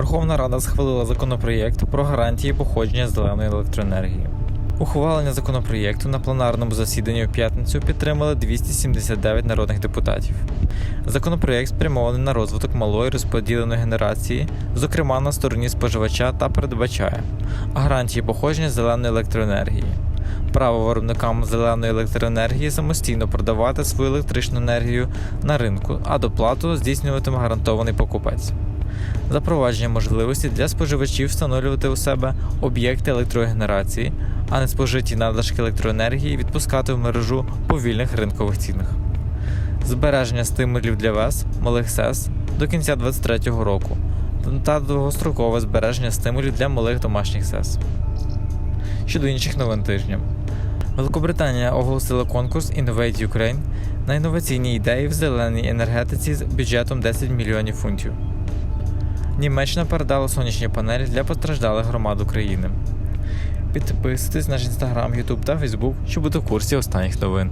Верховна Рада схвалила законопроєкт про гарантії походження зеленої електроенергії. Ухвалення законопроєкту на пленарному засіданні у п'ятницю підтримали 279 народних депутатів. Законопроєкт спрямований на розвиток малої розподіленої генерації, зокрема на стороні споживача, та передбачає гарантії походження зеленої електроенергії, право виробникам зеленої електроенергії самостійно продавати свою електричну енергію на ринку, а доплату здійснюватиме гарантований покупець. Запровадження можливості для споживачів встановлювати у себе об'єкти електрогенерації, а не спожиті надлишки електроенергії відпускати в мережу по вільних ринкових цінах. Збереження стимулів для ВЕС малих СЕС до кінця 2023 року та довгострокове збереження стимулів для малих домашніх СЕС. Щодо інших новин тижня. Великобританія оголосила конкурс Innovate Ukraine на інноваційні ідеї в зеленій енергетиці з бюджетом 10 мільйонів фунтів. Німеччина передала сонячні панелі для постраждалих громад України. Підписуйтесь на наш інстаграм, Ютуб та Фейсбук, щоб бути в курсі останніх новин.